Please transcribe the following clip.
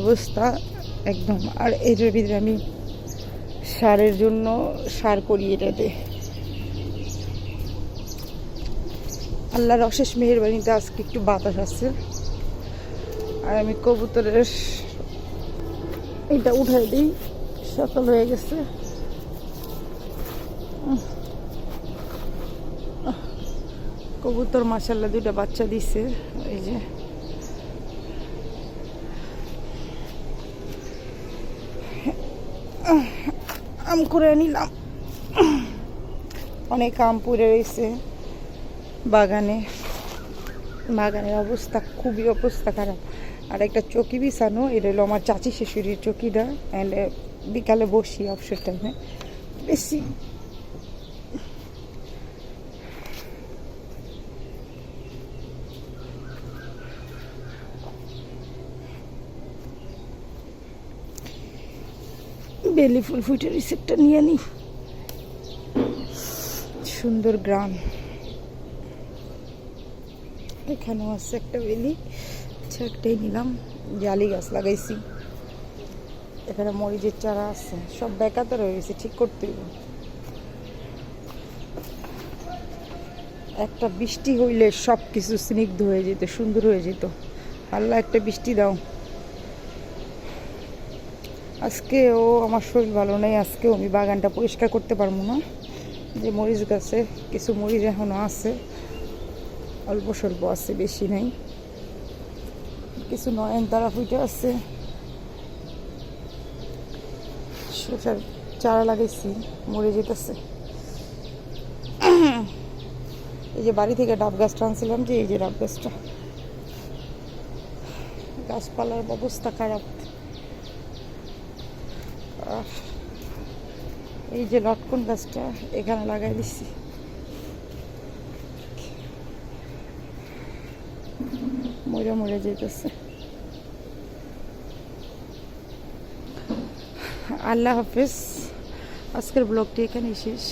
অবস্থা একদম। আর এটার ভিতরে আমি সারের জন্য সার করি এটাতে। আল্লাহর অশেষ মেহেরবানিতে আজকে একটু বাতাস আছে। আর আমি কবুতরের এটা উঠাই দিই সকাল হয়ে গেছে। কবুতর মাসাল্লাহ দুইটা বাচ্চা দিছে, এই যে। আম করে নিলাম। অনেক আম পড়ে রয়েছে বাগানে। বাগানের অবস্থা খুবই অবস্থা খারাপ। আর একটা চকি বিছানো, এটা হলো আমার চাচি শ্বশুরির চকিটা অ্যান্ড বিকালে বসি অবসর টাইমে বেশি বেলি ফুল ফুটে রিসেপ্টটা নিয়ে নিই সুন্দর গ্রাম। এখানেও আছে একটা বেলি। আচ্ছা একটাই নিলাম। জালি গাছ লাগাইছি। এখানে মরিচের চারা আছে। সব বেকাতে রয়ে গেছে, ঠিক করতে একটা বৃষ্টি হইলে সব কিছু স্নিগ্ধ হয়ে যেত, সুন্দর হয়ে যেত। আল্লাহ, একটা বৃষ্টি দাও। আজকেও আমার শরীর ভালো নেই আজকেও আমি বাগানটা পরিষ্কার করতে পারব না। যে মরিচ গাছে কিছু মরিচ এখনও আছে, অল্প স্বল্প আছে, বেশি নেই। কিছু নয়ন তারা ফুটে আছে। শসার চারা লাগাইছি, মরে যেতেছে। এই যে বাড়ি থেকে ডাব গাছটা আনছিলাম যে, এই যে ডাব গাছটা। গাছপালার অবস্থা খারাপ। এই যে লটকন গাছটা এখানে লাগাই দিছি। মরে মরে যেতেছে আল্লাহ হাফেজ। আজকের ব্লগটি এখানেই শেষ।